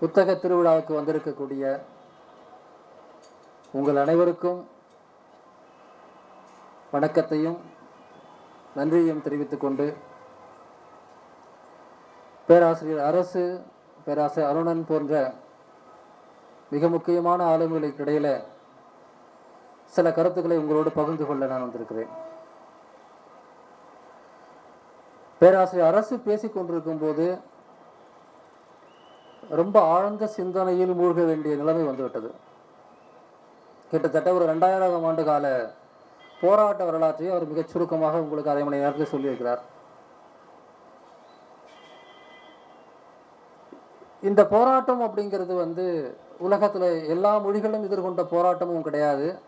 புத்தக திருவிழாவுக்கு வந்திருக்கக்கூடிய உங்கள் அனைவருக்கும் வணக்கத்தையும் நன்றியையும் தெரிவித்துக் கொண்டு பேராசிரியர் அரசு பேராசிரியர் அருணன் போன்ற மிக முக்கியமான ஆளுமைகளுக்கு இடையில சில கருத்துக்களை உங்களோடு பகிர்ந்து கொள்ள நான் வந்திருக்கிறேன். பேராசிரியர் அரசு பேசிக் கொண்டிருக்கும் போது ரொம்ப ஆழ்ந்த சிந்தனையில் மூழ்க வேண்டிய நிலைமை வந்துவிட்டது. கிட்டத்தட்ட ஒரு ரெண்டாயிரம் ஆண்டு கால போராட்ட வரலாற்றை அவர் மிகச் சுருக்கமாக உங்களுக்கு அரை மணி நேரத்தில் சொல்லியிருக்கிறார். இந்த போராட்டம் அப்படிங்கிறது வந்து உலகத்தில் எல்லா மொழிகளும் எதிர்கொண்ட போராட்டமும் கிடையாது.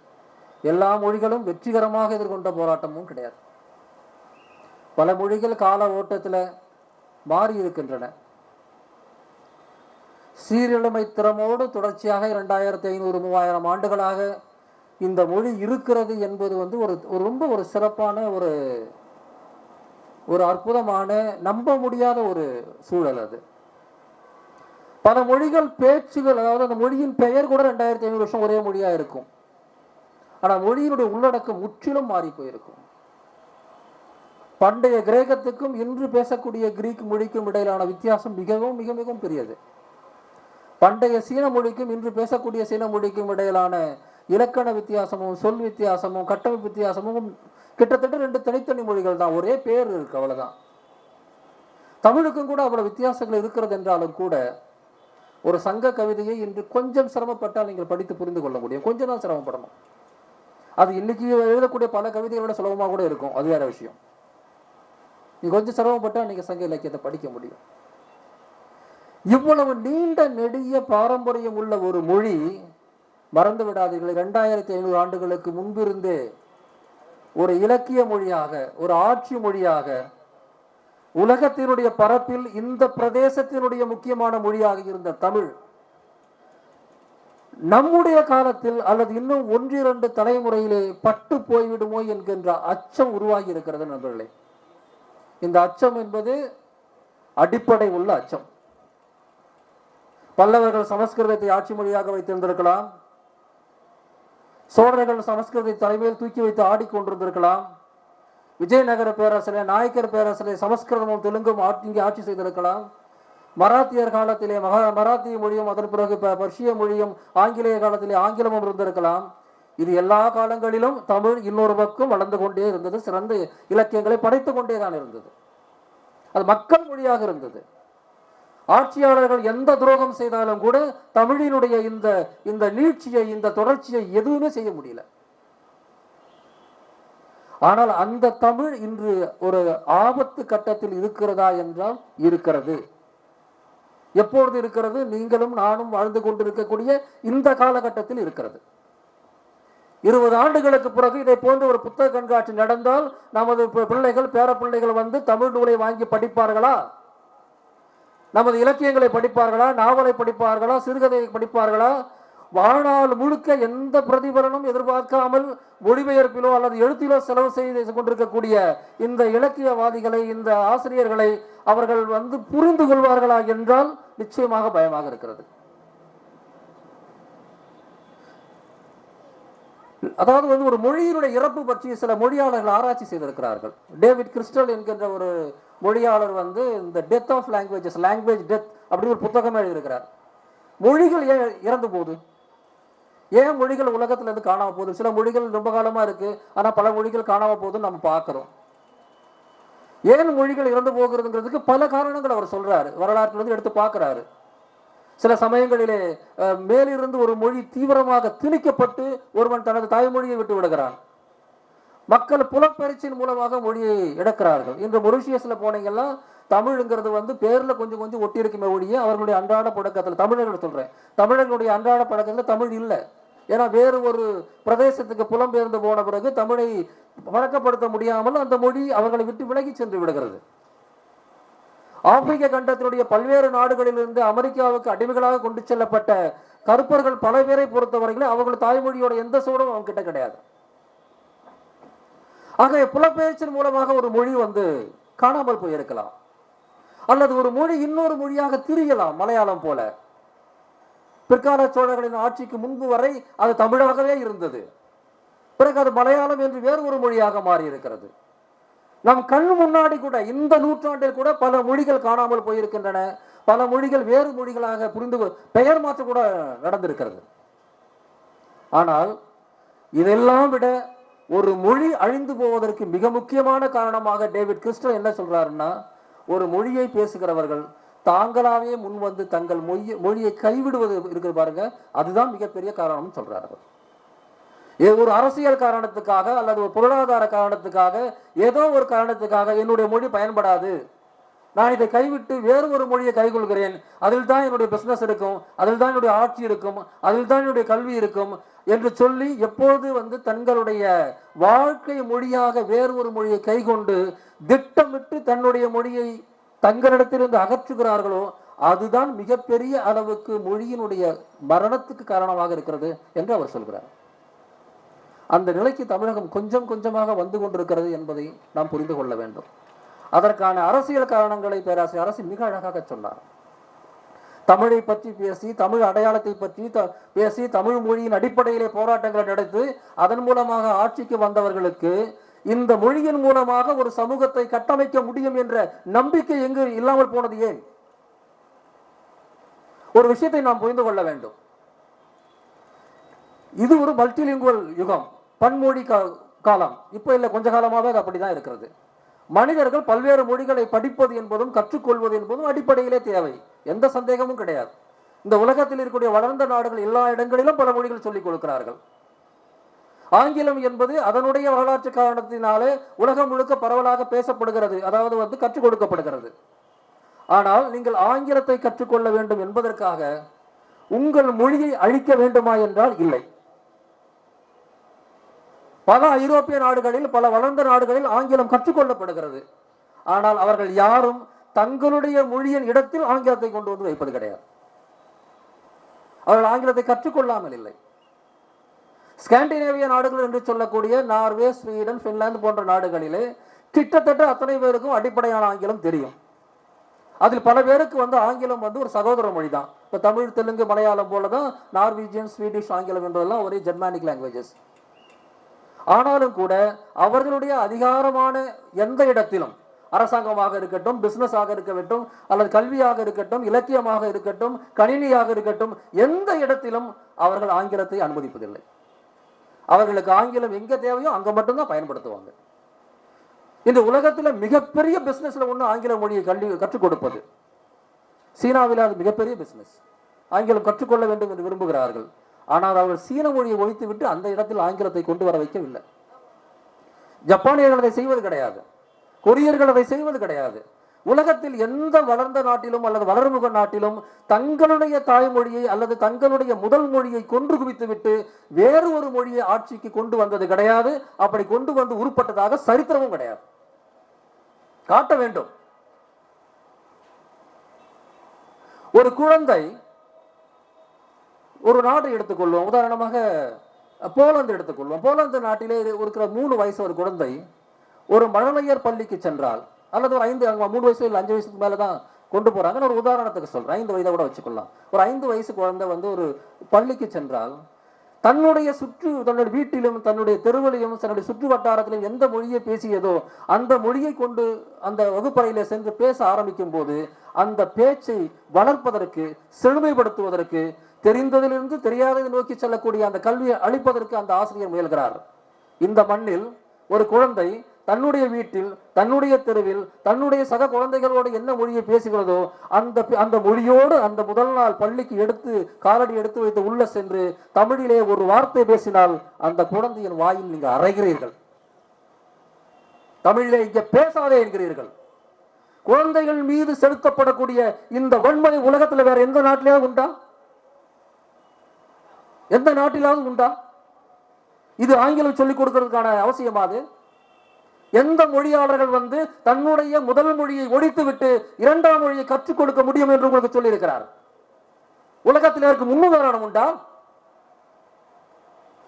எல்லா மொழிகளும் வெற்றிகரமாக எதிர்கொண்ட போராட்டமும் கிடையாது. பல மொழிகள் கால ஓட்டத்தில் மாறி இருக்கின்றன. சீரழிமை திறமோடு தொடர்ச்சியாக இரண்டாயிரத்தி ஐநூறு மூவாயிரம் ஆண்டுகளாக இந்த மொழி இருக்கிறது என்பது வந்து ஒரு ஒரு ரொம்ப ஒரு சிறப்பான ஒரு ஒரு அற்புதமான நம்ப முடியாத ஒரு சூழல் அது. பல மொழிகள் பேச்சுகள் அதாவது அந்த மொழியின் பெயர் கூட ரெண்டாயிரத்தி ஐநூறு வருஷம் ஒரே மொழியா இருக்கும். ஆனா மொழியினுடைய உள்ளடக்கம் முற்றிலும் மாறி போயிருக்கும். பண்டைய கிரேக்கத்துக்கும் இன்று பேசக்கூடிய கிரீக் மொழிக்கும் இடையிலான வித்தியாசம் மிகவும் மிக மிகவும் பெரியது. பண்டைய சீன மொழிக்கும் இன்று பேசக்கூடிய சீன மொழிக்கும் இடையிலான இலக்கண வித்தியாசமும் சொல் வித்தியாசமும் கட்டமைப்பு வித்தியாசமும் கிட்டத்தட்ட ரெண்டு தனித்தனி மொழிகள் தான். ஒரே பேர் இருக்கு அவ்வளவுதான். தமிழுக்கும் கூட அவ்வளவு வித்தியாசங்கள் இருக்கிறது என்றாலும் கூட ஒரு சங்க கவிதையை இன்று கொஞ்சம் சிரமப்பட்டால் நீங்கள் படித்து புரிந்து கொள்ள முடியும். கொஞ்சம் தான் சிரமப்படணும். அது இன்னைக்கு எழுதக்கூடிய பல கவிதைகளை விட சுலபமாக கூட இருக்கும். அது வேற விஷயம். நீ கொஞ்சம் சிரமப்பட்டால் நீங்கள் சங்க இலக்கியத்தை படிக்க முடியும். இவ்வளவு நீண்ட நெடிய பாரம்பரியம் உள்ள ஒரு மொழி மறந்து விடாதீர்கள் இரண்டாயிரத்தி ஐநூறு ஆண்டுகளுக்கு முன்பிருந்தே ஒரு இலக்கிய மொழியாக ஒரு ஆட்சி மொழியாக உலகத்தினுடைய பரப்பில் இந்த பிரதேசத்தினுடைய முக்கியமான மொழியாக இருந்த தமிழ் நம்முடைய காலத்தில் அல்லது இன்னும் ஒன்றிரண்டு தலைமுறையிலே பட்டு போய்விடுமோ என்கின்ற அச்சம் உருவாகி இருக்கிறது நண்பர்களே. இந்த அச்சம் என்பது அடிப்படை உள்ள அச்சம். பல்லவர்கள் சமஸ்கிருதத்தை ஆட்சி மொழியாக வைத்திருந்திருக்கலாம். சோழர்கள் சமஸ்கிருதத்தை தலைமையில் தூக்கி வைத்து ஆடிக்கொண்டிருந்திருக்கலாம் விஜயநகர பேரரசிலே நாயக்கர் பேரரசிலே சமஸ்கிருதமும் தெலுங்கும் இங்கே ஆட்சி செய்திருக்கலாம். மராத்தியர் காலத்திலே மகா மராத்திய மொழியும் அதன் பிறகு பர்ஷிய மொழியும் ஆங்கிலேய காலத்திலே ஆங்கிலமும் இருந்திருக்கலாம். இது எல்லா காலங்களிலும் தமிழ் இன்னொரு பக்கம் வளர்ந்து கொண்டே இருந்தது சிறந்த இலக்கியங்களை படைத்துக் கொண்டே தான் இருந்தது. அது மக்கள் மொழியாக இருந்தது. ஆட்சியாளர்கள் எந்த துரோகம் செய்தாலும் கூட தமிழினுடைய இந்த இந்த நீட்சியை இந்த தொடர்ச்சியை எதுவுமே செய்ய முடியல. ஆனால் அந்த தமிழ் இன்று ஒரு ஆபத்து கட்டத்தில் இருக்கிறதா என்றால் இருக்கிறது. எப்பொழுது இருக்கிறது? நீங்களும் நானும் வாழ்ந்து கொண்டிருக்கக்கூடிய இந்த காலகட்டத்தில் இருக்கிறது. இருபது ஆண்டுகளுக்கு பிறகு இதை போன்ற ஒரு புத்தக கண்காட்சி நடந்தால் நமது பிள்ளைகள் பேர பிள்ளைகள் வந்து தமிழ் நூலை வாங்கி படிப்பார்களா? நமது இலக்கியங்களை படிப்பார்களா நாவலை படிப்பார்களா சிறுகதையை படிப்பார்களா? வாழ்நாள் முழுக்க எந்த பிரதிபலனும் எதிர்பார்க்காமல் மொழிபெயர்ப்பிலோ அல்லது எழுத்திலோ செலவு செய்து கொண்டிருக்கக்கூடிய இந்த இலக்கியவாதிகளை இந்த ஆசிரியர்களை அவர்கள் வந்து புரிந்து கொள்வார்களா என்றால் நிச்சயமாக பயமாக இருக்கிறது. அதாவது வந்து ஒரு மொழியினுடைய இறப்பு பற்றி சில மொழியாளர்கள் ஆராய்ச்சி செய்திருக்கிறார்கள். டேவிட் கிறிஸ்டல் என்கின்ற ஒரு மொழியாளர் வந்து இந்த death of languages language death அப்படின்னு ஒரு புத்தகம் எழுதியிருக்கிறார். மொழிகள் ஏன் இறந்து போகுது? ஏன் மொழிகள் உலகத்துல இருந்து காணாம போகுது? சில மொழிகள் ரொம்ப காலமாக இருக்கு ஆனால் பல மொழிகள் காணாமல் போகுதுன்னு நம்ம பார்க்குறோம். ஏன் மொழிகள் இறந்து போகிறதுங்கிறதுக்கு பல காரணங்கள் அவர் சொல்கிறாரு வரலாற்றிலிருந்து எடுத்து பார்க்குறாரு. சில சமயங்களிலே மேலிருந்து ஒரு மொழி தீவிரமாக திணிக்கப்பட்டு ஒருவன் தனது தாய்மொழியை விட்டு விடுகிறான். மக்கள் புலப்பெயர்ச்சியின் மூலமாக மொழியை இழக்கிறார்கள் இன்று மொரிஷியஸில் போனீங்கன்னா தமிழுங்கிறது வந்து பேர்ல கொஞ்சம் கொஞ்சம் ஒட்டி இருக்குமே ஒழிய அவர்களுடைய அன்றாட புழக்கத்துல தமிழர்கள் சொல்றேன். தமிழர்களுடைய அன்றாட பழக்கத்தில் தமிழ் இல்லை. ஏன்னா வேறு ஒரு பிரதேசத்துக்கு புலம்பெயர்ந்து போன பிறகு தமிழை பழக்கப்படுத்த முடியாமல் அந்த மொழி அவர்களை விட்டு விலகி சென்று விடுகிறது. ஆப்பிரிக்க கண்டத்தினுடைய பல்வேறு நாடுகளிலிருந்து அமெரிக்காவுக்கு அடிமைகளாக கொண்டு செல்லப்பட்ட கருப்பர்கள் பல பேரை பொறுத்தவரையிலும் அவர்கள் தாய்மொழியோட எந்த சூடும் அவங்க கிட்ட கிடையாது. ஆகவே புலப்பெயர்ச்சியின் மூலமாக ஒரு மொழி வந்து காணாமல் போயிருக்கலாம். அல்லது ஒரு மொழி இன்னொரு மொழியாக திரியலாம் மலையாளம் போல. பிற்கால சோழர்களின் ஆட்சிக்கு முன்பு வரை அது தமிழாகவே இருந்தது. பிறகு அது மலையாளம் என்று வேறு ஒரு மொழியாக மாறி இருக்கிறது நம் கண் முன்னாடி கூட இந்த நூற்றாண்டில் கூட பல மொழிகள் காணாமல் போயிருக்கின்றன. பல மொழிகள் வேறு மொழிகளாக புரிந்து பெயர் மாற்றம் கூட நடந்திருக்கிறது. ஆனால் இதெல்லாம் விட ஒரு மொழி அழிந்து போவதற்கு மிக முக்கியமான காரணமாக டேவிட் கிறிஸ்டோ என்ன சொல்றாருன்னா ஒரு மொழியை பேசுகிறவர்கள் தாங்களாவே முன் வந்து தங்கள் மொழியை மொழியை கைவிடுவது இருக்கிற பாருங்க அதுதான் மிகப்பெரிய காரணம்னு சொல்றாரு ஏ- ஒரு அரசியல் காரணத்துக்காக அல்லது ஒரு பொருளாதார காரணத்துக்காக ஏதோ ஒரு காரணத்துக்காக என்னுடைய மொழி பயன்படாது. நான் இதை கைவிட்டு வேறு ஒரு மொழியை கைகொள்கிறேன் அதில் தான் என்னுடைய பிசினஸ் இருக்கும். அதில் தான் என்னுடைய ஆட்சி இருக்கும். அதில் தான் என்னுடைய கல்வி இருக்கும் என்று சொல்லி எப்போது வந்து தங்களுடைய வாழ்க்கை மொழியாக வேறு ஒரு மொழியை கைகொண்டு திட்டமிட்டு தன்னுடைய மொழியை தங்களிடத்திலிருந்து அகற்றுகிறார்களோ அதுதான் மிகப்பெரிய அளவுக்கு மொழியினுடைய மரணத்துக்கு காரணமாக இருக்கிறது என்று அவர் சொல்கிறார். அந்த நிலைக்கு தமிழகம் கொஞ்சம் கொஞ்சமாக வந்து கொண்டிருக்கிறது என்பதை நாம் புரிந்து கொள்ள வேண்டும். அதற்கான அரசியல் காரணங்களை பேராசிரியர் அரசு மிக அழகாக சொன்னார். தமிழை பற்றி பேசி தமிழ் அடையாளத்தை பற்றி த- பேசி தமிழ் மொழியின் அடிப்படையிலே போராட்டங்களை நடத்தி அதன் மூலமாக ஆட்சிக்கு வந்தவர்களுக்கு இந்த மொழியின் மூலமாக ஒரு சமூகத்தை கட்டமைக்க முடியும் என்ற நம்பிக்கை எங்கு இல்லாமல் போனது ஏன்? ஒரு விஷயத்தை நாம் புரிந்து கொள்ள வேண்டும். இது ஒரு மல்டிலிங்குவல் யுகம். பன்மொழி காலம். இப்போ இல்லை கொஞ்ச காலமாகவே அப்படிதான் இருக்கிறது. மனிதர்கள் பல்வேறு மொழிகளை படிப்பது என்பதும் கற்றுக்கொள்வது என்பதும் அடிப்படையிலே தேவை. எந்த சந்தேகமும் கிடையாது. இந்த உலகத்தில் இருக்கக்கூடிய வளர்ந்த நாடுகள் எல்லா இடங்களிலும் பல மொழிகள் சொல்லிக் கொடுக்கிறார்கள். ஆங்கிலம் என்பது அதனுடைய வரலாற்று காரணத்தினாலே உலகம் முழுக்க பரவலாக பேசப்படுகிறது அதாவது வந்து கற்றுக் கொடுக்கப்படுகிறது. ஆனால் நீங்கள் ஆங்கிலத்தை கற்றுக்கொள்ள வேண்டும் என்பதற்காக உங்கள் மொழியை அழிக்க வேண்டுமா என்றால் இல்லை. பல ஐரோப்பிய நாடுகளில் பல வளர்ந்த நாடுகளில் ஆங்கிலம் கற்றுக்கொள்ளப்படுகிறது. ஆனால் அவர்கள் யாரும் தங்களுடைய மொழியின் இடத்தில் ஆங்கிலத்தை கொண்டு வந்து வைப்பது கிடையாது. அவர்கள் ஆங்கிலத்தை கற்றுக்கொள்ளாமல் இல்லை. ஸ்காண்டினேவிய நாடுகள் என்று சொல்லக்கூடிய நார்வே ஸ்வீடன் பின்லாந்து போன்ற நாடுகளிலே கிட்டத்தட்ட அத்தனை பேருக்கும் அடிப்படையான ஆங்கிலம் தெரியும். அதில் பல பேருக்கு வந்து ஆங்கிலம் வந்து ஒரு சகோதர மொழி தான் இப்போ தமிழ் தெலுங்கு மலையாளம் போல தான் நார்வீஜியன் ஸ்வீடிஷ் ஆங்கிலம் என்பதெல்லாம் ஒரே ஜெர்மானிக் லாங்குவேஜஸ் ஆனாலும் கூட அவர்களுடைய அதிகாரமான எந்த இடத்திலும் அரசாங்கமாக இருக்கட்டும் பிசினஸாக இருக்கட்டும் அல்லது கல்வியாக இருக்கட்டும் இலக்கியமாக இருக்கட்டும் கணினியாக இருக்கட்டும் எந்த இடத்திலும் அவர்கள் ஆங்கிலத்தை அனுமதிப்பதில்லை. அவர்களுக்கு ஆங்கிலம் எங்க தேவையோ அங்க மட்டும்தான் பயன்படுத்துவாங்க. இந்த உலகத்தில் மிகப்பெரிய பிசினஸ்ல ஒன்று ஆங்கில மொழியை கல்வி கற்றுக் கொடுப்பது. சீனாவில் அது மிகப்பெரிய பிசினஸ் ஆங்கிலம் கற்றுக்கொள்ள வேண்டும் என்று விரும்புகிறார்கள். ஆனால் அவர்கள் சீன மொழியை ஒழித்துவிட்டு அந்த இடத்தில் ஆங்கிலத்தை கொண்டு வர வைக்கவில்லை. ஜப்பானியர்கள் அதை செய்வது கிடையாது. கொரியர்கள் அதை செய்வது கிடையாது. உலகத்தில் எந்த வளர்ந்த நாட்டிலும் அல்லது வளர்முக நாட்டிலும் தங்களுடைய தாய்மொழியை அல்லது தங்களுடைய முதல் மொழியை கொன்று குவித்துவிட்டு வேறு ஒரு மொழியை ஆட்சிக்கு கொண்டு வந்தது கிடையாது. அப்படி கொண்டு வந்து உருப்பட்டதாக சரித்திரமும் கிடையாது. காட்ட வேண்டும். ஒரு குழந்தை ஒரு நாட்டை எடுத்துக்கொள்வோம். உதாரணமாக போலந்து எடுத்துக்கொள்வோம். போலந்து நாட்டிலே இருக்கிற மூணு வயசு ஒரு குழந்தை ஒரு மழலையர் பள்ளிக்கு சென்றால் அல்லது ஒரு ஐந்து மூணு வயசு இல்லை அஞ்சு வயசுக்கு மேலே தான் கொண்டு போறாங்க ஒரு உதாரணத்துக்கு சொல்கிறேன் ஐந்து வயதை கூட வச்சுக்கொள்ளலாம். ஒரு ஐந்து வயசு குழந்தை வந்து ஒரு பள்ளிக்கு சென்றால் தன்னுடைய சுற்று தன்னுடைய வீட்டிலும் தன்னுடைய தெருவிலையும் தன்னுடைய சுற்று வட்டாரத்திலும் எந்த மொழியை பேசியதோ அந்த மொழியை கொண்டு அந்த வகுப்பறையில் சென்று பேச ஆரம்பிக்கும் போது அந்த பேச்சை வளர்ப்பதற்கு செழுமைப்படுத்துவதற்கு தெரிந்ததிலிருந்து தெரியாததை நோக்கி செல்லக்கூடிய அந்த கல்வியை அளிப்பதற்கு அந்த ஆசிரியர் முயல்கிறார். இந்த மண்ணில் ஒரு குழந்தை தன்னுடைய வீட்டில் தன்னுடைய தெருவில் தன்னுடைய சக குழந்தைகளோடு என்ன மொழியை பேசுகிறதோ அந்த அந்த மொழியோடு அந்த முதல் நாள் பள்ளிக்கு எடுத்து காலடி எடுத்து வைத்து உள்ள சென்று தமிழிலே ஒரு வார்த்தை பேசினால் அந்த குழந்தையின் வாயில் நீங்க அறைகிறீர்கள். தமிழிலே இங்க பேசாதே என்கிறீர்கள். குழந்தைகள் மீது செலுத்தப்படக்கூடிய இந்த வன்முறை உலகத்துல வேற எந்த நாட்டிலேயே உண்டா? எந்த நாட்டிலாவது உண்டா? இது ஆங்கிலம் சொல்லிக் கொடுக்கிறதுக்கான அவசியமா அது. எந்த மொழியாளர்கள் வந்து தன்னுடைய முதல் மொழியை ஒழித்து விட்டு இரண்டாம் மொழியை கற்றுக் கொடுக்க முடியும் என்று உங்களுக்கு சொல்லியிருக்கிறார்? உலகத்தில் இதற்கு முன்னுதாரணம் உண்டா?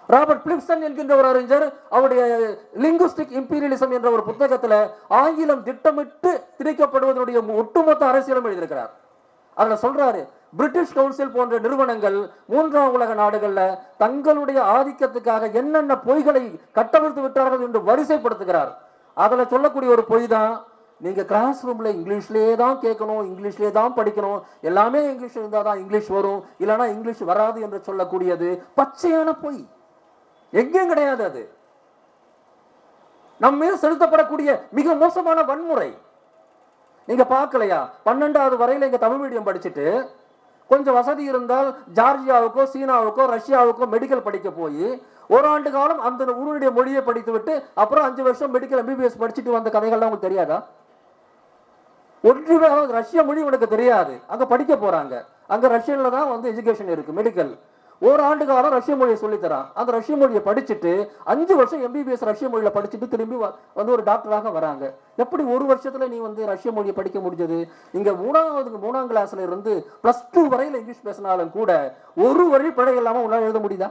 ராபர்ட் பிலிப்சன் என்கின்ற ஒரு அறிஞர் அவருடைய லிங்குஸ்டிக் இம்பீரியலிசம் என்ற ஒரு புத்தகத்துல ஆங்கிலம் திட்டமிட்டு திணிக்கப்படுவதனுடைய ஒட்டுமொத்த அரசியலும் எழுதியிருக்கிறார். அதில் சொல்றாரு பிரிட்டிஷ் கவுன்சில் போன்ற நிறுவனங்கள் மூன்றாம் உலக நாடுகளில் தங்களுடைய ஆதிக்கத்துக்காக என்னென்ன பொய்களை கட்டவிழ்த்து விட்டார்கள் என்று வரிசைப்படுத்துகிறார். அதில் சொல்லக்கூடிய ஒரு பொய் தான் நீங்கள் கிளாஸ் ரூமில் இங்கிலீஷ்லேயே தான் கேட்கணும் இங்கிலீஷ்லேயே தான் படிக்கணும் எல்லாமே இங்கிலீஷ் இருந்தால் தான் இங்கிலீஷ் வரும் இல்லைன்னா இங்கிலீஷ் வராது என்று சொல்லக்கூடியது பச்சையான பொய். எங்கேயும் கிடையாது அது. நம்ம மீது செலுத்தப்படக்கூடிய மிக மோசமான வன்முறை. நீங்க பார்க்கலையா? பன்னெண்டாவது வரையில இங்க தமிழ் மீடியம் படிச்சுட்டு கொஞ்சம் வசதி இருந்தால் ஜார்ஜியாவுக்கோ சீனாவுக்கோ ரஷ்யாவுக்கோ மெடிக்கல் படிக்க போய் ஒரு ஆண்டு காலம் அந்த ஊருடைய மொழியை படித்து விட்டு அப்புறம் அஞ்சு வருஷம் மெடிக்கல் எம்பிபிஎஸ் படிச்சுட்டு வந்த கதைகள்லாம் உங்களுக்கு தெரியாதா? ஒன்றுமே ரஷ்ய மொழி உனக்கு தெரியாது. அங்க படிக்க போறாங்க. அங்க ரஷ்யன்ல தான் வந்து எஜுகேஷன் இருக்கு மெடிக்கல் ஒரு ஆண்டு காலம் ரஷ்ய மொழியை சொல்லித்தரான் அந்த ரஷ்ய மொழியை படிச்சுட்டு அஞ்சு வருஷம் எம்பிபிஎஸ் ரஷ்ய மொழியில் படிச்சுட்டு திரும்பி வந்து ஒரு டாக்டராக வராங்க. எப்படி ஒரு வருஷத்துல நீ வந்து ரஷ்ய மொழியை படிக்க முடிஞ்சது? இங்க மூணாவது மூணாம் கிளாஸ்ல இருந்து பிளஸ் டூ வரையில இங்கிலீஷ் பேசினாலும் கூட ஒரு வரி பிழை இல்லாம உன்னால எழுத முடியுதா?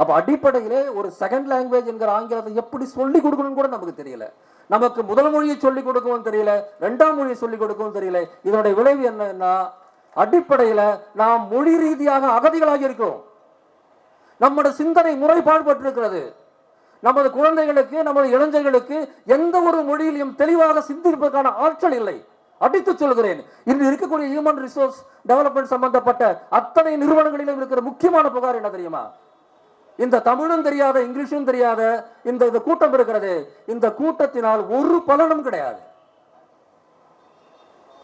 அப்ப அடிப்படையிலே ஒரு செகண்ட் லாங்குவேஜ் என்கிற ஆங்கிலத்தை எப்படி சொல்லி கொடுக்கணும்னு கூட நமக்கு தெரியல. நமக்கு முதல் மொழியை சொல்லி கொடுக்கவும் தெரியல ரெண்டாம் மொழியை சொல்லி கொடுக்கவும் தெரியல. இதனுடைய விளைவு என்னன்னா அடிப்படையில் நாம் மொழி ரீதியாக அகதிகளாகி இருக்கிறோம். நம்முடைய சிந்தனை முறைப்பாடுபட்டிருக்கிறது. நமது குழந்தைகளுக்கு நமது இளைஞர்களுக்கு எந்த ஒரு மொழியிலும் தெளிவாக சிந்திப்பதற்கான ஆற்றல் இல்லை. அடித்து சொல்கிறேன். இன்று இருக்கக்கூடிய ஹியூமன் ரிசோர்ஸ் டெவலப்மெண்ட் சம்பந்தப்பட்ட அத்தனை நிறுவனங்களிலும் இருக்கிற முக்கியமான புகார் என்ன தெரியுமா? இந்த தமிழும் தெரியாத இங்கிலீஷும் தெரியாத இந்த கூட்டம் இருக்கிறது. இந்த கூட்டத்தினால் ஒரு பலனும் கிடையாது.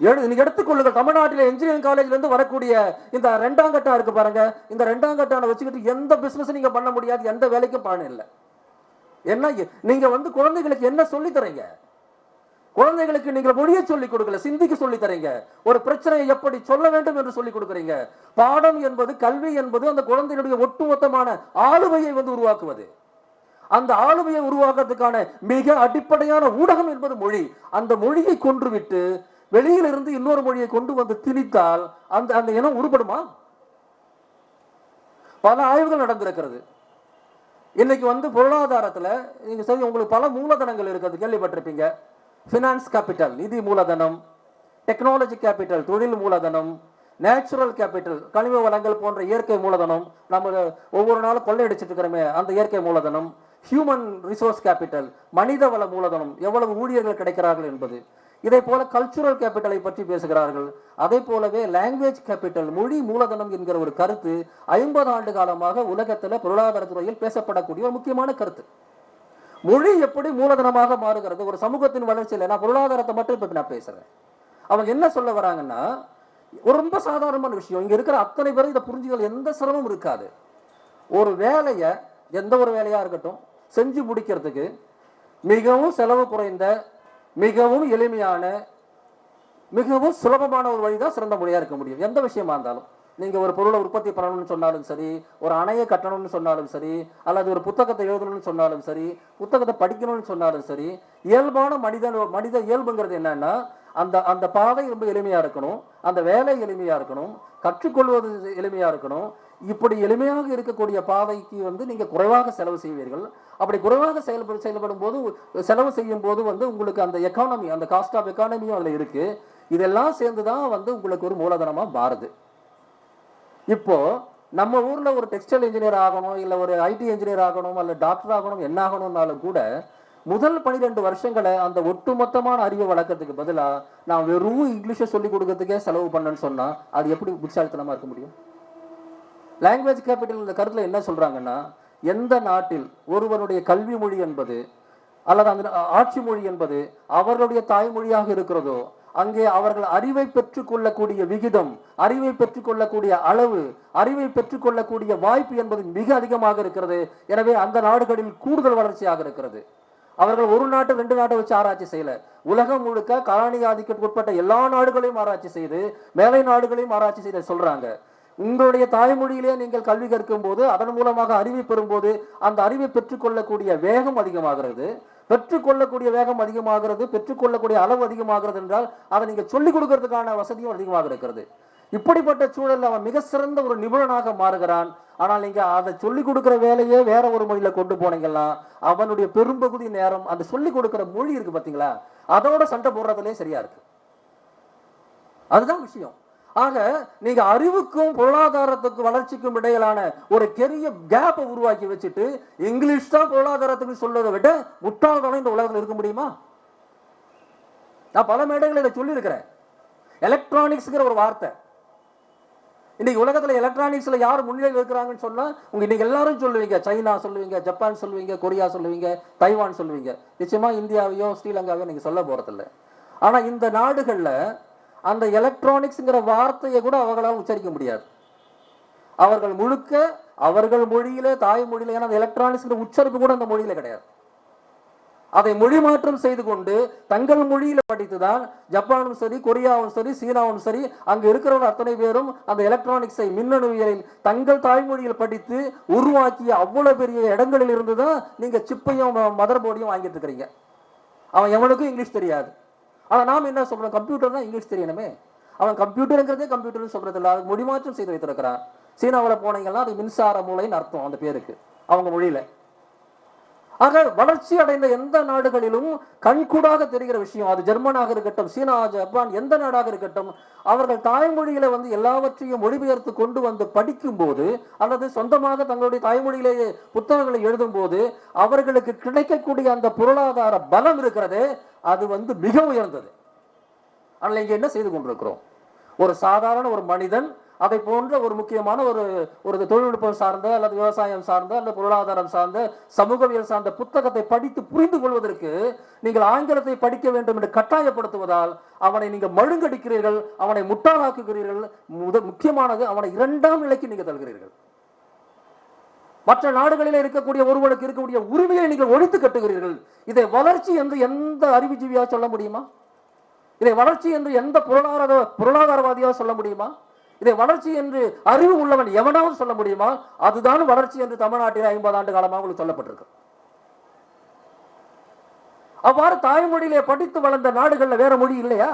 எடுத்துக்கொள்ளுங்கள். தமிழ்நாட்டில் இன்ஜினியரிங் காலேஜ்ல இருந்து வரக்கூடிய இந்த ரெண்டாம் கட்டம் இருக்கு பாருங்க. இந்த ரெண்டாம் கட்டான வச்சுக்கிட்டு எந்த பிசினஸ் நீங்க பண்ண முடியாது. எந்த வேலைக்கும் பண்ண இல்லை. என்ன நீங்க வந்து குழந்தைகளுக்கு என்ன சொல்லி தரீங்க? குழந்தைகளுக்கு நீங்கள் மொழியை சொல்லி கொடுக்கல சிந்திக்க சொல்லி தரீங்க. ஒரு பிரச்சனையை எப்படி சொல்ல வேண்டும் என்று சொல்லி கொடுக்குறீங்க? பாடம் என்பது கல்வி என்பது அந்த குழந்தையினுடைய ஒட்டுமொத்தமான ஆளுமையை வந்து உருவாக்குவது. அந்த ஆளுமையை உருவாக்குறதுக்கான மிக அடிப்படையான ஊடகம் என்பது மொழி. அந்த மொழியை கொன்றுவிட்டு வெளியிலிருந்து இன்னொரு மொழியை கொண்டு வந்து திணித்தால் அந்த அந்த இனம் உருப்படுமா? பல ஆய்வுகள் நடந்திருக்கிறது. இன்னைக்கு வந்து பொருளாதாரத்துல நீங்க சரி உங்களுக்கு பல மூலதனங்கள் இருக்கிறது கேள்விப்பட்டிருப்பீங்க. ஃபினான்ஸ் கேபிட்டல் நிதி மூலதனம் டெக்னாலஜி கேபிட்டல் தொழில் மூலதனம் நேச்சுரல் கேபிட்டல் கனிம வளங்கள் போன்ற இயற்கை மூலதனம் நம்ம ஒவ்வொரு நாளும் கொள்ளையடிச்சிட்டு இருக்கிறோமே அந்த இயற்கை மூலதனம். ஹியூமன் ரிசோர்ஸ் கேபிட்டல் மனித வள மூலதனம் எவ்வளவு ஊழியர்கள் கிடைக்கிறார்கள் என்பது. இதே போல கல்ச்சுரல் கேபிட்டலை பற்றி பேசுகிறார்கள். அதே போலவே லாங்குவேஜ் கேபிட்டல் மொழி மூலதனம் என்கிற ஒரு கருத்து ஐம்பது ஆண்டு காலமாக உலகத்தில் பொருளாதாரத்துறையில் பேசப்படக்கூடிய ஒரு முக்கியமான கருத்து. மொழி எப்படி மூலதனமாக மாறுகிறது? ஒரு சமூகத்தின் வளர்ச்சியில் நான் பொருளாதாரத்தை மட்டும் இப்போ நான் பேசுறேன். அவங்க என்ன சொல்ல வராங்கன்னா ஒரு ரொம்ப சாதாரணமான விஷயம். இங்கே இருக்கிற அத்தனை பேரும் இதை புரிஞ்சுகள் எந்த சிரமம் இருக்காது. ஒரு வேலையை எந்த ஒரு வேலையாக இருக்கட்டும் செஞ்சு முடிக்கிறதுக்கு மிகவும் செலவு குறைந்த மிகவும் எளிமையான மிகவும் சுலபமான ஒரு வழிதான் சிறந்த மொழியாக இருக்க முடியும். எந்த விஷயமா இருந்தாலும். நீங்கள் ஒரு பொருளை உற்பத்தி பண்ணணும்னு சொன்னாலும் சரி ஒரு அணையை கட்டணும்னு சொன்னாலும் சரி அல்லது ஒரு புத்தகத்தை எழுதணும்னு சொன்னாலும் சரி புத்தகத்தை படிக்கணும்னு சொன்னாலும் சரி இயல்பான மனிதன் மனித இயல்புங்கிறது என்னன்னா அந்த அந்த பாதை ரொம்ப எளிமையாக இருக்கணும். அந்த வேலை எளிமையாக இருக்கணும். கற்றுக்கொள்வது எளிமையாக இருக்கணும். இப்படி எளிமையாக இருக்கக்கூடிய பாதைக்கு வந்து நீங்கள் குறைவாக செலவு செய்வீர்கள். அப்படி குறைவாக செயல்படு செயல்படும் போது செலவு செய்யும் போது வந்து உங்களுக்கு அந்த எக்கானமி அந்த காஸ்ட் ஆஃப் எக்கானமியும் அதில் இருக்குது இதெல்லாம் சேர்ந்து தான் வந்து உங்களுக்கு ஒரு மூலதனமாக மாறுது. இப்போ நம்ம ஊரில் ஒரு டெக்ஸ்டைல் இன்ஜினியர் ஆகணும் இல்லை ஒரு ஐடி இன்ஜினியர் ஆகணும் அல்ல டாக்டர் ஆகணும் என்ன ஆகணும்னாலும் கூட முதல் பனிரெண்டு வருஷங்களை அந்த ஒட்டுமொத்தமான அறிவை வளர்க்கறதுக்கு பதிலாக நான் வெறும் இங்கிலீஷை சொல்லி கொடுக்கறதுக்கே செலவு பண்ணேன்னு சொன்னால் அது எப்படி உற்சாகத்தனமாக இருக்க முடியும்? லாங்குவேஜ் கேபிட்டல் இந்த கருத்தில் என்ன சொல்கிறாங்கன்னா எந்த நாட்டில் ஒருவனுடைய கல்வி மொழி என்பது அல்லது அந்த ஆட்சி மொழி என்பது அவர்களுடைய தாய்மொழியாக இருக்கிறதோ அங்கே அவர்கள் அறிவை பெற்றுக்கொள்ளக்கூடிய விகிதம் அறிவை பெற்றுக்கொள்ளக்கூடிய அளவு அறிவை பெற்றுக்கொள்ளக்கூடிய வாய்ப்பு என்பது மிக அதிகமாக இருக்கிறது. எனவே அந்த நாடுகளில் கூடுதல் வளர்ச்சியாக இருக்கிறது. அவர்கள் ஒரு நாட்டு ரெண்டு நாட்டை வச்சு ஆராய்ச்சி செய்யல. உலகம் முழுக்க காலனி ஆதிக்கத்துக்கு உட்பட்ட எல்லா நாடுகளையும் ஆராய்ச்சி செய்து மேலை நாடுகளையும் ஆராய்ச்சி செய்த சொல்றாங்க. உங்களுடைய தாய்மொழியிலே நீங்கள் கல்வி கற்கும் போது அதன் மூலமாக அறிவை பெறும்போது அந்த அறிவை பெற்றுக்கொள்ளக்கூடிய வேகம் அதிகமாகிறது. பெற்றுக்கொள்ளக்கூடிய வேகம் அதிகமாகிறது பெற்றுக்கொள்ளக்கூடிய அளவு அதிகமாகிறது என்றால் அதை நீங்கள் சொல்லிக் கொடுக்கறதுக்கான வசதியும் அதிகமாக இருக்கிறது. இப்படிப்பட்ட சூழலில் அவன் மிக சிறந்த ஒரு நிபுணனாக மாறுகிறான். ஆனால் நீங்கள் அதை சொல்லிக் கொடுக்குற வேலையே வேற ஒரு மொழியில கொண்டு போனீங்கன்னா அவனுடைய பெரும்பகுதி நேரம் அந்த சொல்லிக் கொடுக்கிற மொழி இருக்கு பார்த்தீங்களா அதோட சண்டை போடுறதுலேயே சரியா இருக்கு. அதுதான் விஷயம். ஆக நீங்க அறிவுக்கும் பொருளாதாரத்துக்கும் வளர்ச்சிக்கும் இடையிலான ஒரு பெரிய கேப்பை உருவாக்கி வச்சுட்டு இங்கிலீஷ் தான் பொருளாதாரத்துக்கு சொல்றதை விட முட்டாள்தனம் இந்த உலகத்தில் இருக்க முடியுமா? நான் பல மேடைகளில் இதை சொல்லியிருக்கிறேன். எலக்ட்ரானிக்ஸ்ங்கிற ஒரு வார்த்தை. இன்னைக்கு உலகத்தில் எலக்ட்ரானிக்ஸில் யார் முன்னிலையில் இருக்கிறாங்கன்னு சொன்னால் உங்கள் இன்னைக்கு எல்லாரும் சொல்லுவீங்க. சைனா சொல்லுவீங்க ஜப்பான் சொல்லுவீங்க கொரியா சொல்லுவீங்க தைவான் சொல்லுவீங்க. நிச்சயமாக இந்தியாவையோ ஸ்ரீலங்காவையோ நீங்கள் சொல்ல போகிறதில்ல ஆனால் இந்த நாடுகளில் அந்த எலக்ட்ரானிக்ஸ்ங்கிற வார்த்தையை கூட அவர்களால் உச்சரிக்க முடியாது. அவர்கள் முழுக்க அவர்கள் மொழியில தாய்மொழியில ஏன்னா அந்த எலக்ட்ரானிக்ஸ்ங்கிற உச்சரிப்பு கூட அந்த மொழியில கிடையாது. அதை மொழி மாற்றம் செய்து கொண்டு தங்கள் மொழியில படித்துதான் ஜப்பானும் சரி கொரியாவும் சரி சீனாவும் சரி அங்கு இருக்கிறவங்க அத்தனை பேரும் அந்த எலக்ட்ரானிக்ஸை மின்னணுவியலில் தங்கள் தாய்மொழியில் படித்து உருவாக்கிய அவ்வளவு பெரிய இடங்களில் இருந்து தான் நீங்க சிப்பையும் மதர் போர்டையும் வாங்கிட்டு இருக்கிறீங்க. அவன் எவனுக்கும் இங்கிலீஷ் தெரியாது. ஆனால் நாம் என்ன சொல்கிறோம் கம்ப்யூட்டர் தான் இங்கிலீஷ் தெரியணுமே. அவன் கம்ப்யூட்டருங்கிறதே கம்ப்யூட்டர்னு சொல்கிறதில்ல இல்லை அது மொழிமாற்றம் செய்து வைத்திருக்கிறான் சீனாவில் போனீங்கன்னா அது மின்சார மூளைன்னு அர்த்தம் அந்த பேருக்கு. அவங்க மொழியில். ஆக வளர்ச்சி அடைந்த எந்த நாடுகளிலும் கண்கூடாக தெரிகிற விஷயம் அது ஜெர்மனாக இருக்கட்டும் சீனா ஜப்பான் எந்த நாடாக இருக்கட்டும் அவர்கள் தாய்மொழியில வந்து எல்லாவற்றையும் மொழிபெயர்த்து கொண்டு வந்து படிக்கும் போது அல்லது சொந்தமாக தங்களுடைய தாய்மொழியிலேயே புத்தகங்களை எழுதும் போது அவர்களுக்கு கிடைக்கக்கூடிய அந்த பொருளாதார பலம் இருக்கிறதே அது வந்து மிக உயர்ந்தது. ஆனால் இங்கே என்ன செய்து கொண்டிருக்கிறோம்? ஒரு சாதாரண ஒரு மனிதன் அதை போன்ற ஒரு முக்கியமான ஒரு ஒரு தொழில்நுட்பம் சார்ந்த அல்லது விவசாயம் சார்ந்த அல்லது பொருளாதாரம் சார்ந்த சமூகவியல் சார்ந்த புத்தகத்தை படித்து புரிந்து கொள்வதற்கு நீங்கள் ஆங்கிலத்தை படிக்க வேண்டும் என்று கட்டாயப்படுத்துவதால் அவனை நீங்கள் மழுங்கடிக்கிறீர்கள் அவனை முட்டாளாக்குகிறீர்கள். முத முக்கியமானது அவனை இரண்டாம் நிலைக்கு நீங்கள் தருகிறீர்கள் மற்ற நாடுகளில் இருக்கக்கூடிய ஒருவனுக்கு இருக்கக்கூடிய உரிமையை நீங்கள் ஒழித்து கட்டுகிறீர்கள். இதை வளர்ச்சி என்று எந்த அறிவுஜீவியா சொல்ல முடியுமா? இதை வளர்ச்சி என்று எந்த பொருளாதார பொருளாதாரவாதியாக சொல்ல முடியுமா? இதை வளர்ச்சி என்று அறிவு உள்ளவன் எவனாவது சொல்ல முடியுமா? அதுதான் வளர்ச்சி என்று தமிழ்நாட்டில் ஐம்பது ஆண்டு காலமாக உங்களுக்கு சொல்லப்பட்டிருக்கு. அவ்வாறு தாய்மொழியிலே படித்து வளர்ந்த நாடுகள்ல வேற மொழி இல்லையா?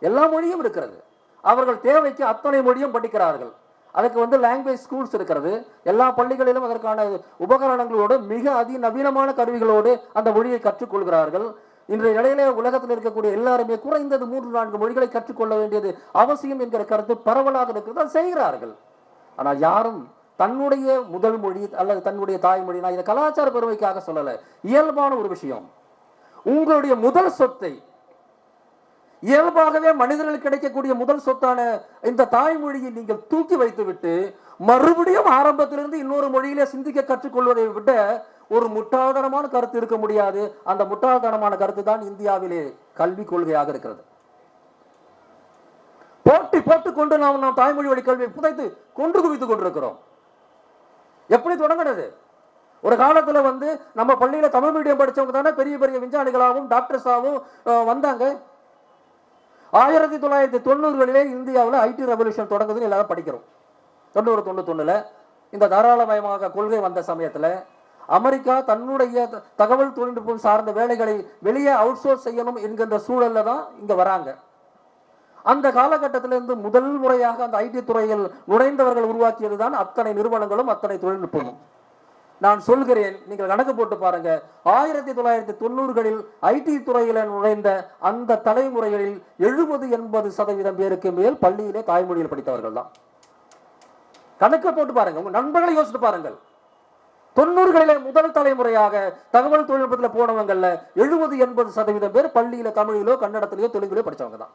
எல்லா மொழியும் இருக்கிறது. அவர்கள் தேவைக்கு அத்தனை மொழியும் படிக்கிறார்கள். அதுக்கு வந்து லாங்குவேஜ் ஸ்கூல்ஸ் இருக்கிறது. எல்லா பள்ளிகளிலும் அதற்கான உபகரணங்களோடு மிக அதிநவீனமான கருவிகளோடு அந்த மொழியை கற்றுக்கொள்கிறார்கள். இன்றைய நிலையிலே உலகத்தில் இருக்கக்கூடிய எல்லாருமே குறைந்தது மூன்று நான்கு மொழிகளை கற்றுக்கொள்ள வேண்டியது அவசியம் என்கிற கருத்து பரவலாக இருக்கிறது செய்கிறார்கள். ஆனால் யாரும் தன்னுடைய முதல் மொழி அல்லது தன்னுடைய தாய்மொழி நான் இதை கலாச்சார பெருமைக்காக சொல்லலை. இயல்பான ஒரு விஷயம். உங்களுடைய முதல் சொத்தை இயல்பாகவே மனிதர்களுக்கு கிடைக்கக்கூடிய முதல் சொத்தான இந்த தாய்மொழியை நீங்கள் தூக்கி வைத்துவிட்டு மறுபடியும் ஆரம்பத்திலிருந்து இன்னொரு மொழியிலே சிந்திக்க கற்றுக்கொள்வதை விட ஒரு முட்டாள்தனமான கருத்து இருக்க முடியாது. அந்த முட்டாள்தனமான கருத்து தான் இந்தியாவிலே கல்வி கொள்கையாக இருக்கிறது. போட்டி போட்டுக் கொண்டு நாம் நாம் தாய்மொழி வழி கல்வியை புதைத்து கொன்று குவித்துக் கொண்டிருக்கிறோம். எப்படி தொடங்கினது ஒரு காலத்துல வந்து நம்ம பள்ளியில தமிழ் மீடியம் படிச்சவங்க தானே பெரிய பெரிய விஞ்ஞானிகளாகவும் டாக்டர்ஸாகவும் வந்தாங்க. ஆயிரத்தி தொள்ளாயிரத்தி தொண்ணூறுகளிலே இந்தியாவில் ஐடி ரெவல்யூஷன் தொடங்குதுன்னு எல்லாரும் படிக்கிறோம். தொண்ணூறு தொண்ணூத்தொன்னுல இந்த தாராளமயமாக கொள்கை வந்த சமயத்தில் அமெரிக்கா தன்னுடைய த- தகவல் தொழில்நுட்பம் சார்ந்த வேலைகளை வெளியே அவுட் சோர்ஸ் செய்யணும் என்கின்ற சூழல்ல தான் இங்க வராங்க. அந்த காலகட்டத்திலிருந்து முதல் முறையாக அந்த ஐடி துறையில் நுழைந்தவர்கள் உருவாக்கியது தான் அத்தனை நிறுவனங்களும் அத்தனை தொழில்நுட்பமும். நான் சொல்கிறேன் நீங்கள் கணக்கு போட்டு பாருங்க. ஆயிரத்தி தொள்ளாயிரத்தி தொண்ணூறுகளில் ஐடி துறையில் நுழைந்த அந்த தலைமுறைகளில் எழுபது எண்பது சதவீதம் பேருக்கு மேல் பள்ளியிலே தாய்மொழியில் படித்தவர்கள் தான். கணக்கு போட்டு பாருங்க உங்க நண்பர்களை யோசித்து பாருங்கள். தொண்ணூறுகளிலே முதல் தலைமுறையாக தகவல் தொழில்நுட்பத்தில் போனவங்கல்ல எழுபது எண்பது சதவீதம் பேர் பள்ளியில தமிழிலோ கன்னடத்திலேயோ தெலுங்கிலோ படித்தவங்க தான்.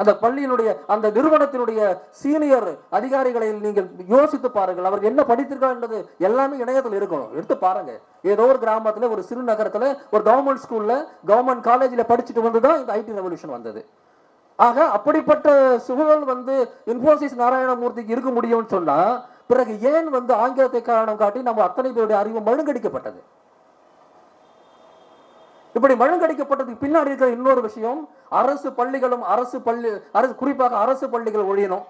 அந்த பள்ளியினுடைய அந்த நிறுவனத்தினுடைய சீனியர் அதிகாரிகளை நீங்கள் யோசித்து பாருங்கள். அவர் என்ன படித்திருக்காங்கன்றது எல்லாமே இணையத்தில் இருக்கணும். எடுத்து பாருங்க. ஏதோ ஒரு கிராமத்தில் ஒரு சிறு நகரத்தில் ஒரு கவர்மெண்ட் ஸ்கூல்ல கவர்மெண்ட் காலேஜில் படிச்சுட்டு வந்து தான் இந்த ஐடி ரெவல்யூஷன் வந்தது. ஆக அப்படிப்பட்ட சூழல் வந்து இன்ஃபோசிஸ் நாராயணமூர்த்திக்கு இருக்க முடியும்னு சொன்னா பிறகு ஏன் வந்து ஆங்கிலத்தை காரணம் காட்டி நம்ம அத்தனை பேருடைய அறிவு மழுங்கடிக்கப்பட்டது? இப்படி மழுங்கடிக்கப்பட்டதுக்கு பின்னாடி இருக்கிற இன்னொரு விஷயம் அரசு பள்ளிகளும் அரசு பள்ளி அரசு குறிப்பாக அரசு பள்ளிகள் ஒழியணும்.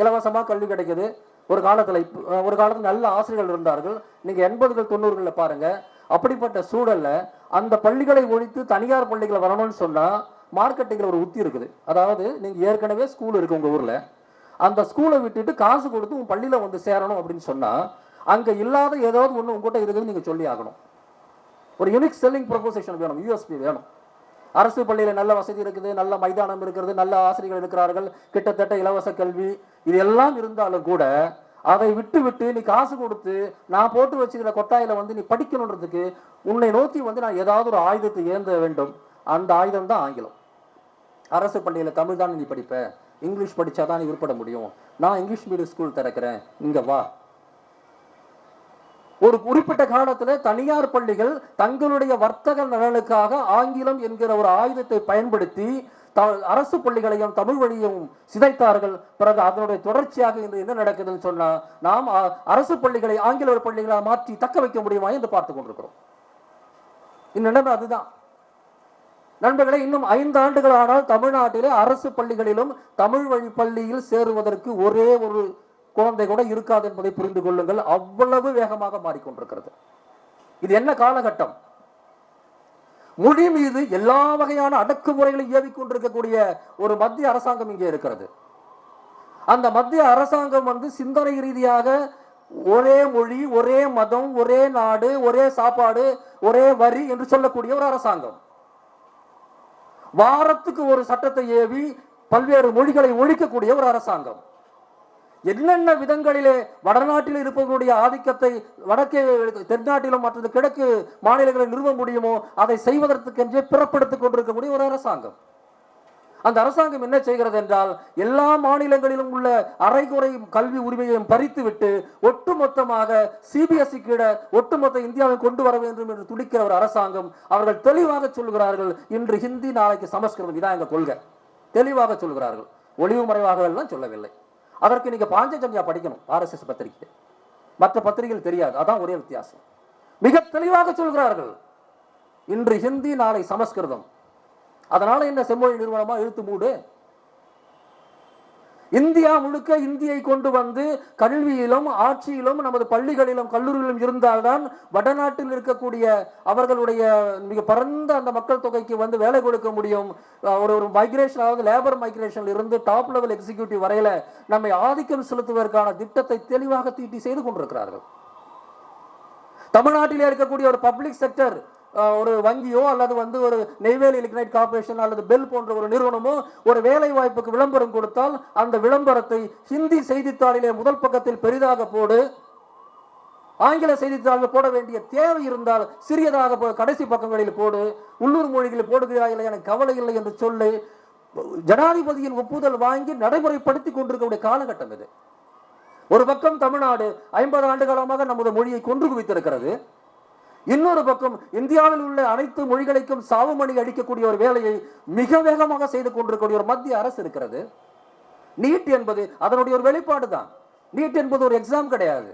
இலவசமாக கல்வி கிடைக்குது. ஒரு காலத்தில் ஒரு காலத்தில் நல்ல ஆசிரியர்கள் இருந்தார்கள். நீங்கள் எண்பதுகள் தொண்ணூறுகளில் பாருங்க. அப்படிப்பட்ட சூழலில் அந்த பள்ளிகளை ஒழித்து தனியார் பள்ளிகள் வரணும்னு சொன்னால் மார்க்கெட்டிங்கில் ஒரு உத்தி இருக்குது. அதாவது நீங்கள் ஏற்கனவே ஸ்கூல் இருக்குது உங்கள் ஊரில். அந்த ஸ்கூலை விட்டுட்டு காசு கொடுத்து உன் பள்ளியில் வந்து சேரணும் அப்படின்னு சொன்னால் அங்கே இல்லாத ஏதாவது ஒன்று உங்ககிட்ட இருக்குதுன்னு நீங்கள் சொல்லி ஆகணும். ஒரு யூனிக் செல்லிங் ப்ரொபோசிஷன் வேணும் யூஎஸ்பி வேணும். அரசு பள்ளியில் நல்ல வசதி இருக்குது நல்ல மைதானம் இருக்கிறது நல்ல ஆசிரியர்கள் இருக்கிறார்கள் கிட்டத்தட்ட இலவச கல்வி இது எல்லாம் இருந்தாலும் கூட அதை விட்டு விட்டு நீ காசு கொடுத்து நான் போட்டு வச்சுக்கிற கொட்டாயில் வந்து நீ படிக்கணுன்றதுக்கு உன்னை நோக்கி வந்து நான் ஏதாவது ஒரு ஆயுதத்தை ஏந்த வேண்டும். அந்த ஆயுதம் தான் ஆங்கிலம். அரசு பள்ளியில் தமிழ் தான் நீ படிப்பேன் இங்கிலீஷ் படிச்சாதான் நீ உருப்பட முடியும். நான் இங்கிலீஷ் மீடியம் ஸ்கூல் திறக்கிறேன். இங்கே வா. ஒரு குறிப்பிட்ட காலத்துல தனியார் பள்ளிகள் தங்களுடைய வர்த்தக நலனுக்காக ஆங்கிலம் என்கிற ஒரு ஆயுதத்தை பயன்படுத்தி த- அரசு பள்ளிகளையும் தமிழ் வழியும் சிதைத்தார்கள். பிறகு அதனுடைய தொடர்ச்சியாக இன்று என்ன நடக்குதுன்னு சொன்னா நாம் அரசு பள்ளிகளை ஆங்கில பள்ளிகளாக மாற்றி தக்க வைக்க முடியுமா என்று பார்த்து கொண்டிருக்கிறோம். இன்னும் அதுதான். நண்பர்களே இன்னும் ஐந்து ஆண்டுகள் ஆனால் தமிழ்நாட்டிலே அரசு பள்ளிகளிலும் தமிழ் வழி பள்ளியில் சேருவதற்கு ஒரே ஒரு குழந்தை கூட இருக்காது என்பதை புரிந்து கொள்ளுங்கள். அவ்வளவு வேகமாக மாறிக்கொண்டிருக்கிறது. இது என்ன காலகட்டம்? மொழி மீது எல்லா வகையான அடக்குமுறைகளை ஏவிக் கொண்டிருக்கக்கூடிய ஒரு மத்திய அரசாங்கம் இங்கே இருக்கிறது. அந்த மத்திய அரசாங்கம் வந்து சிந்தனை ரீதியாக ஒரே மொழி ஒரே மதம் ஒரே நாடு ஒரே சாப்பாடு ஒரே வரி என்று சொல்லக்கூடிய ஒரு அரசாங்கம். வாரத்துக்கு ஒரு சட்டத்தை ஏவி பல்வேறு மொழிகளை ஒழிக்கக்கூடிய ஒரு அரசாங்கம். என்னென்ன விதங்களிலே வடநாட்டில் இருப்பவர்களுடைய ஆதிக்கத்தை வடக்கே தென்னாட்டிலும் மற்றது கிழக்கு மாநிலங்களில் நிறுவ முடியுமோ அதை செய்வதற்கென்றே பிறப்படுத்திக் கொண்டிருக்கக்கூடிய ஒரு அரசாங்கம். அந்த அரசாங்கம் என்ன செய்கிறது என்றால் எல்லா மாநிலங்களிலும் உள்ள அரைகுறை கல்வி உரிமையையும் பறித்துவிட்டு ஒட்டுமொத்தமாக சிபிஎஸ்இ கீழே ஒட்டுமொத்த இந்தியாவை கொண்டு வர வேண்டும் என்று துடிக்கிற ஒரு அரசாங்கம் அவர்கள் தெளிவாக சொல்கிறார்கள் இன்று ஹிந்தி நாளைக்கு சமஸ்கிருதம். இதான் எங்க கொள்கை. தெளிவாக சொல்கிறார்கள். ஒளிவு மறைவாக எல்லாம் சொல்லவில்லை. அதற்கு நீங்க பாஞ்சஜன்யா படிக்கணும் ஆர்எஸ்எஸ் பத்திரிகை மற்ற பத்திரிகைகள் தெரியாது அதான் ஒரே வித்தியாசம். மிக தெளிவாக சொல்கிறார்கள் இன்று ஹிந்தி நாளை சமஸ்கிருதம். அதனால என்ன செம்மொழி நிறுவனமா இழுத்து மூடு. இந்தியா முழுக்க இந்தியை கொண்டு வந்து கல்வியிலும் ஆட்சியிலும் நமது பள்ளிகளிலும் கல்லூரிகளிலும் இருந்தால்தான் வடநாட்டில் இருக்கக்கூடிய அவர்களுடைய மிக பரந்த அந்த மக்கள் தொகைக்கு வந்து வேலை கொடுக்க முடியும். ஒரு ஒரு மைக்ரேஷன் அதாவது லேபர் மைக்ரேஷன்ல இருந்து டாப் லெவல் எக்ஸிகியூட்டிவ் வரையில நம்மை ஆதிக்கம் செலுத்துவதற்கான திட்டத்தை தெளிவாக தீட்டி செய்து கொண்டிருக்கிறார்கள். தமிழ்நாட்டிலே இருக்கக்கூடிய ஒரு பப்ளிக் செக்டர் ஒரு வங்கியோ அல்லது வந்து ஒரு நெய்வேலி லிக்னைட் கார்பரேஷன் அல்லது பெல் போன்ற ஒரு நிறுவனமோ ஒரு வேலை வாய்ப்புக்கு விளம்பரம் கொடுத்தால் அந்த விளம்பரத்தை ஹிந்தி செய்தித்தாளிலே முதல் பக்கத்தில் பெரிதாக போடு. ஆங்கில செய்தித்தாளில் போட வேண்டிய தேவை இருந்தால் சிறியதாக போ- கடைசி பக்கங்களில் போடு. உள்ளூர் மொழிகளில் போடுகிறாய் எனக்கு கவலை இல்லை என்று சொல்லி. ஜனாதிபதியின் ஒப்புதல் வாங்கி நடைமுறைப்படுத்தி கொண்டிருக்கக்கூடிய காலகட்டம் இது. ஒரு பக்கம் தமிழ்நாடு ஐம்பது ஆண்டு காலமாக நமது மொழியை கொன்று குவித்திருக்கிறது. இன்னொரு பக்கம் இந்தியாவில் உள்ள அனைத்து மொழிகளுக்கும் சாவுமணி அடிக்கக்கூடிய ஒரு வேலையை மிக வேகமாக செய்து கொண்டிருக்கக்கூடிய ஒரு மத்திய அரசு இருக்கிறது. நீட் என்பது அதனுடைய ஒரு வெளிப்பாடு தான். நீட் என்பது ஒரு எக்ஸாம் கிடையாது.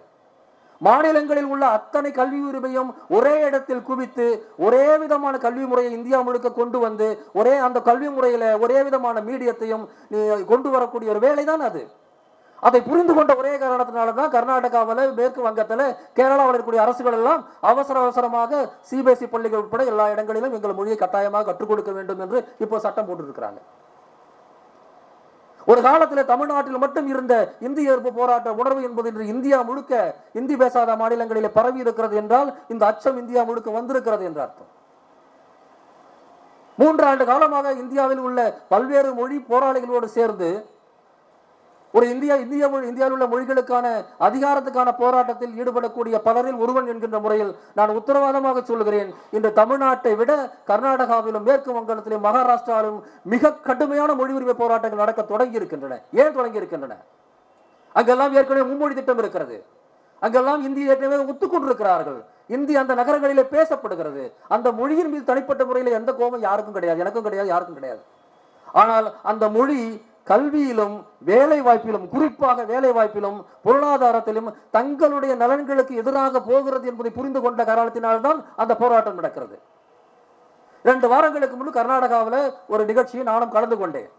மாநிலங்களில் உள்ள அத்தனை கல்வி உரிமையும் ஒரே இடத்தில் குவித்து ஒரே விதமான கல்வி முறையை இந்தியா முழுக்க கொண்டு வந்து ஒரே அந்த கல்வி முறையில ஒரே விதமான மீடியத்தையும் கொண்டு வரக்கூடிய ஒரு வேலை தான் அது. அதை புரிந்து கொண்ட ஒரே காரணத்தினால தான் கர்நாடகாவில் மேற்கு வங்கத்தில் கேரளாவில் இருக்கக்கூடிய அரசுகள் எல்லாம் அவசர அவசரமாக சிபிஎஸ்இ பள்ளிகள் உட்பட எல்லா இடங்களிலும் எங்கள் மொழியை கட்டாயமாக கற்றுக் கொடுக்க வேண்டும் என்று இப்போ சட்டம் போட்டிருக்கிறாங்க. ஒரு காலத்தில் தமிழ்நாட்டில் மட்டும் இருந்த இந்திய எதிர்ப்பு போராட்ட உணர்வு என்பது இன்று இந்தியா முழுக்க இந்தி பேசாத மாநிலங்களிலே பரவி இருக்கிறது என்றால் இந்த அச்சம் இந்தியா முழுக்க வந்திருக்கிறது என்ற அர்த்தம். மூன்றாண்டு காலமாக இந்தியாவில் உள்ள பல்வேறு மொழி போராளிகளோடு சேர்ந்து ஒரு இந்தியா இந்திய மொழி இந்தியாவில் உள்ள மொழிகளுக்கான அதிகாரத்துக்கான போராட்டத்தில் ஈடுபடக்கூடிய பலரில் ஒருவன் என்கின்ற முறையில் நான் உத்தரவாதமாக சொல்கிறேன் இன்று தமிழ்நாட்டை விட கர்நாடகாவிலும் மேற்கு வங்கத்திலும் மகாராஷ்டிராவிலும் மிக கடுமையான மொழி உரிமை போராட்டங்கள் நடக்க தொடங்கி இருக்கின்றன ஏன் தொடங்கி இருக்கின்றன அங்கெல்லாம் ஏற்கனவே மும்மொழி திட்டம் இருக்கிறது. அங்கெல்லாம் இந்தி ஏற்கனவே ஒத்துக்கொண்டிருக்கிறார்கள். இந்தி அந்த நகரங்களிலே பேசப்படுகிறது. அந்த மொழியின் மீது தனிப்பட்ட முறையில் எந்த கோபம் யாருக்கும் கிடையாது. எனக்கும் கிடையாது யாருக்கும் கிடையாது. ஆனால் அந்த மொழி கல்வியிலும் வேலை வாய்ப்பிலும் குறிப்பாக வேலை வாய்ப்பிலும் பொருளாதாரத்திலும் தங்களுடைய நலன்களுக்கு எதிராக போகிறது என்பதை புரிந்து கொண்ட காரணத்தினால்தான் அந்த போராட்டம் நடக்கிறது. இரண்டு வாரங்களுக்கு முன்பு கர்நாடகாவில் ஒரு நிகழ்ச்சியை நானும் கலந்து கொண்டேன்.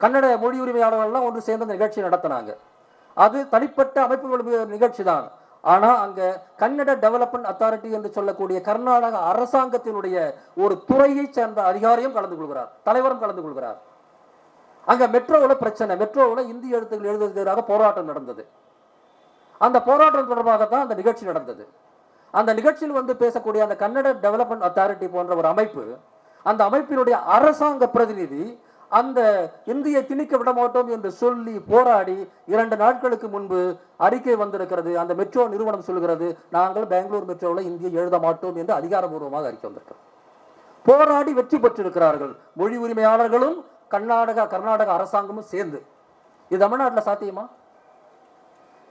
கன்னட மொழி உரிமையாளர்கள்லாம் ஒன்று சேர்ந்து அந்த நிகழ்ச்சி நடத்தினாங்க. அது தனிப்பட்ட அமைப்புகள் நிகழ்ச்சி தான். ஆனால் அங்க கன்னட டெவலப்மெண்ட் அத்தாரிட்டி என்று சொல்லக்கூடிய கர்நாடக அரசாங்கத்தினுடைய ஒரு துறையை சேர்ந்த அதிகாரியும் கலந்து கொள்கிறார் தலைவரும் கலந்து கொள்கிறார். அங்கே மெட்ரோவில் பிரச்சனை. மெட்ரோவில் இந்தி எழுத்துக்கள் எழுதுவதற்கு எதிராக போராட்டம் நடந்தது. அந்த போராட்டம் தொடர்பாக தான் அந்த நிகழ்ச்சி நடந்தது. அந்த நிகழ்ச்சியில் வந்து பேசக்கூடிய அந்த கன்னட டெவலப்மெண்ட் அத்தாரிட்டி போன்ற ஒரு அமைப்பு அந்த அமைப்பினுடைய அரசாங்க பிரதிநிதி அந்த இந்தியை திணிக்க விட மாட்டோம் என்று சொல்லி போராடி இரண்டு நாட்களுக்கு முன்பு அறிக்கை வந்திருக்கிறது. அந்த மெட்ரோ நிறுவனம் சொல்கிறது நாங்கள் பெங்களூர் மெட்ரோவில் இந்தியை எழுத மாட்டோம் என்று அதிகாரபூர்வமாக அறிக்கை வந்திருக்கிறோம் போராடி வெற்றி பெற்றிருக்கிறார்கள். மொழி உரிமையாளர்களும் கர்நாடகா கர்நாடக அரசாங்கமும் சேர்ந்து. இது தமிழ்நாட்டில் சாத்தியமா?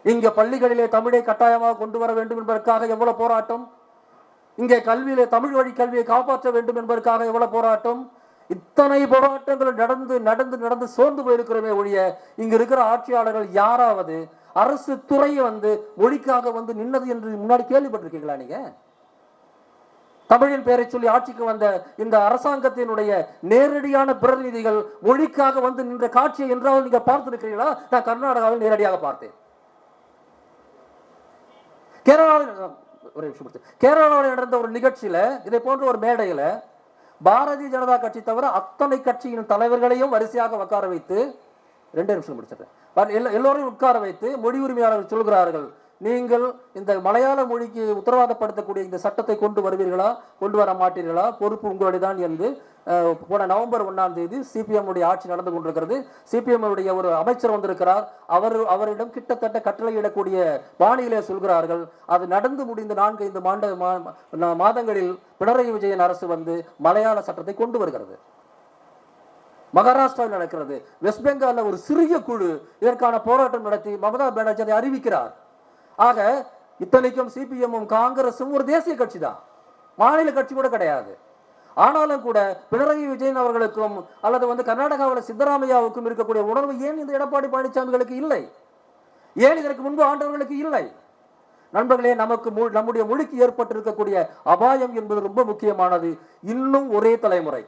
இங்கே பள்ளிகளிலே தமிழை கட்டாயமாக கொண்டு வர வேண்டும் என்பதற்காக எவ்வளவு போராட்டம்? இங்கே கல்வியிலே தமிழ் வழி கல்வியை காப்பாற்ற வேண்டும் என்பதற்காக எவ்வளவு போராட்டம்? இத்தனை போராட்டங்கள் நடந்து நடந்து நடந்து சோர்ந்து போயிருக்கிறோமே ஒழிய இங்க இருக்கிற ஆட்சியாளர்கள் யாராவது அரசு துறை வந்து மொழிக்காக வந்து நின்னது என்று முன்னாடி கேள்விப்பட்டிருக்கீங்களா நீங்க? தமிழின் பெயரை சொல்லி ஆட்சிக்கு வந்த இந்த அரசாங்கத்தினுடைய நேரடியான பிரதிநிதிகள் மொழிக்காக வந்து நின்ற காட்சியை என்றாவது நீங்க பார்த்திருக்கிறீங்களா நான் கர்நாடகாவில் நேரடியாக பார்த்தேன். கேரளாவில் ஒரு நிமிஷம் கேரளாவில் நடந்த ஒரு நிகழ்ச்சியில இதை போன்ற ஒரு மேடையில பாரதிய ஜனதா கட்சி தவிர அத்தனை கட்சியின் தலைவர்களையும் வரிசையாக உட்கார வைத்து ரெண்டு நிமிஷம் முடிச்சிட்டேன் எல்லோரையும் உட்கார வைத்து மொழி உரிமையாளர்கள் சொல்கிறார்கள். நீங்கள் இந்த மலையாள மொழிக்கு உத்தரவாதப்படுத்தக்கூடிய இந்த சட்டத்தை கொண்டு வருவீர்களா? கொண்டு வர மாட்டீர்களா? பொறுப்பு உங்களுடையதான் என்று அஹ், போன நவம்பர் ஒண்ணாம் தேதி சிபிஎம் உடைய ஆட்சி நடந்து கொண்டிருக்கிறது. சிபிஎம் உடைய ஒரு அமைச்சர் வந்திருக்கிறார். அவர் அவரிடம் கிட்டத்தட்ட கட்டளையிடக்கூடிய பாணியிலே சொல்கிறார்கள். அது நடந்து முடிந்த நான்கு ஐந்து மாண்ட மா- மாதங்களில் பினராயி விஜயன் அரசு வந்து மலையாள சட்டத்தை கொண்டு வருகிறது. மகாராஷ்டிராவில் நடக்கிறது. வெஸ்ட் பெங்காலில் ஒரு சிறிய குழு இதற்கான போராட்டம் நடத்தி மமதா பானர்ஜி அதை அறிவிக்கிறார். ஆக இத்தனைக்கும் சிபிஎம்மும் காங்கிரசும் ஒரு தேசிய கட்சி தான் மாநில கட்சி கூட கிடையாது. ஆனாலும் கூட பினராயி விஜயன் அவர்களுக்கும் அல்லது வந்து கர்நாடகாவில் சித்தராமையாவுக்கும் இருக்கக்கூடிய உணர்வு ஏன் இந்த எடப்பாடி பழனிசாமிகளுக்கு இல்லை? ஏன் இதற்கு முன்பு ஆண்டவர்களுக்கு இல்லை? நண்பர்களே நமக்கு நம்முடைய மொழிக்கு ஏற்பட்டிருக்கக்கூடிய அபாயம் என்பது ரொம்ப முக்கியமானது. இன்னும் ஒரே தலைமுறை.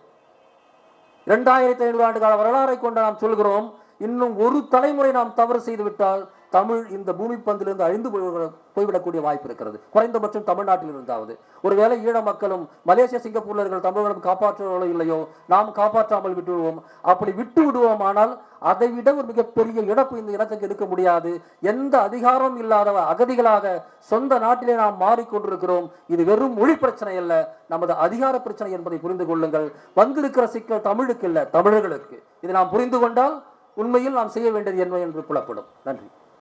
இரண்டாயிரத்தி ஐநூறு ஆண்டு கால வரலாறை கொண்டு நாம் சொல்கிறோம் இன்னும் ஒரு தலைமுறை நாம் தவறு செய்துவிட்டால் தமிழ் இந்த பூமி பந்திலிருந்து அழிந்து போய்விட- போய்விடக்கூடிய வாய்ப்பு இருக்கிறது. குறைந்தபட்சம் தமிழ்நாட்டில் இருந்தாவது. ஒருவேளை ஈழ மக்களும் மலேசியா சிங்கப்பூர்ல இருக்கிற தமிழர்களும் காப்பாற்றுவதோ இல்லையோ நாம் காப்பாற்றாமல் விட்டுவிடுவோம். அப்படி விட்டு விடுவோம் ஆனால் அதை விட ஒரு மிகப்பெரிய இழப்பு இந்த இனத்துக்கு எடுக்க முடியாது. எந்த அதிகாரம் இல்லாத அகதிகளாக சொந்த நாட்டிலே நாம் மாறிக்கொண்டிருக்கிறோம். இது வெறும் மொழி பிரச்சனை அல்ல நமது அதிகார பிரச்சனை என்பதை புரிந்து கொள்ளுங்கள். வந்திருக்கிற சிக்கல் தமிழுக்கு இல்ல தமிழர்களுக்கு. இதை நாம் புரிந்து கொண்டால் உண்மையில் நாம் செய்ய வேண்டியது என்ன என்று புலப்படும். நன்றி.